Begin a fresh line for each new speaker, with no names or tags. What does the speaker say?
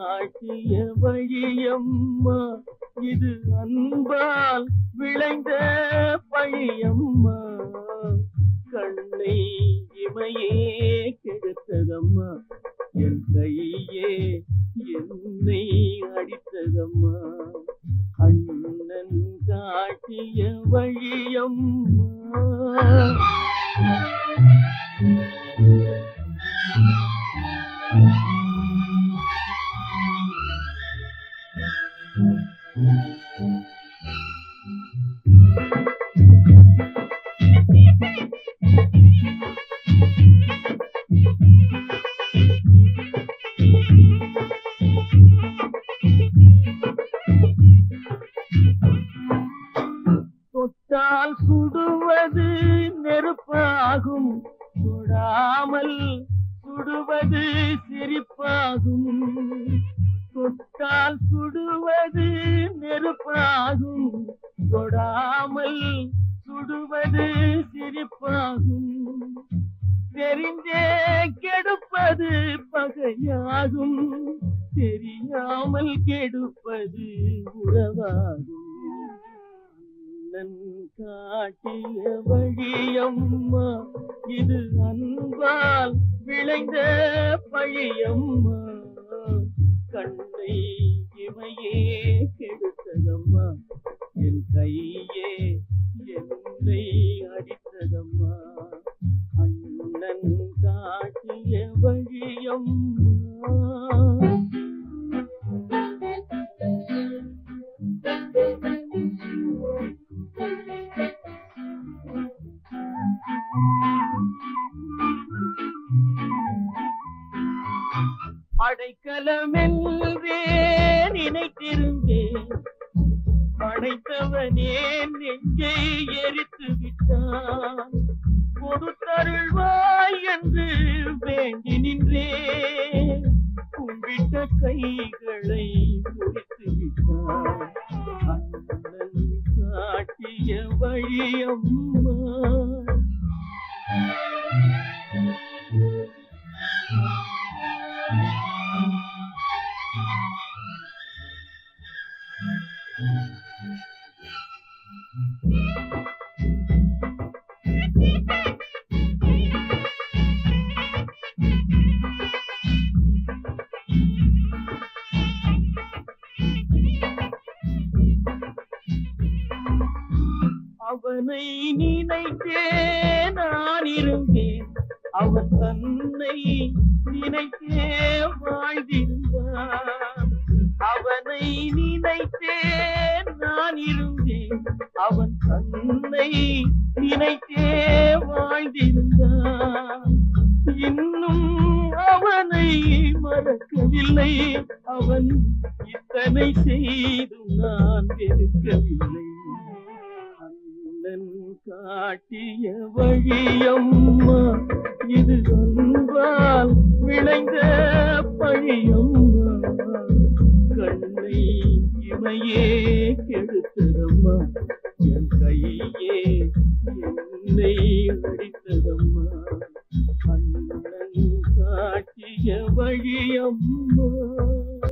காட்டிய வழியம்மா இது அன்பால் விளைந்த பழியம்மா கண்ணை இமையே கெடுத்ததம்மா என் கையே என்னை அடித்ததம்மா அண்ணன் காட்டிய வழியம்மா Thank you. தொட்டால் சுடுவது நெருப்பாகும். சுடாமல் சுடுவது சிரிப்பாகும். தொட்டால் சுடுவது நெருப்பாகும். தொடாமல் சுடுவது சிரிப்பாகும். தெரிந்தே கெடுப்பது பகையாகும். தெரியாமல் கெடுப்பது உறவாகும். அண்ணன் காட்டிய வழியம்மா இது அன்பால் விளைந்த பழியம்மா. கண்ணை இமையே கெடுத்ததம்மா என் கையே என்னை அடைக்கலமென்றே நினைத்திருந்தேன். படைத்தவனே நெஞ்சை எரித்து விட்டான். கொடுத்தருள்வாய் என்று வேண்டி நின்றேன். கும்பிட்ட கைகளை முடித்து விட்டான். அண்ணன் காட்டிய வழியம்மா. அவனை நினைத்தே நான் இருந்தேன். அவர் தன்னை நினைத்தே வாழ்ந்திருந்தான் அவனை நினைத்தே நான் இருந்தேன். அவன் தன்னை நினைத்தே வாழ்ந்திருந்தான் இன்னும் அவனை மறக்கவில்லை. அவன் இத்தனை செய்தும் நான் வெறுக்கவில்லை. காட்டிய வழியம்மா இது அன்பால் விளைந்த பழியம்மா. கண்ணை இமையே கெடுத்ததம்மா என் கையே என்னை அடித்ததம்மா அண்ணன் காட்டிய வழியம்மா.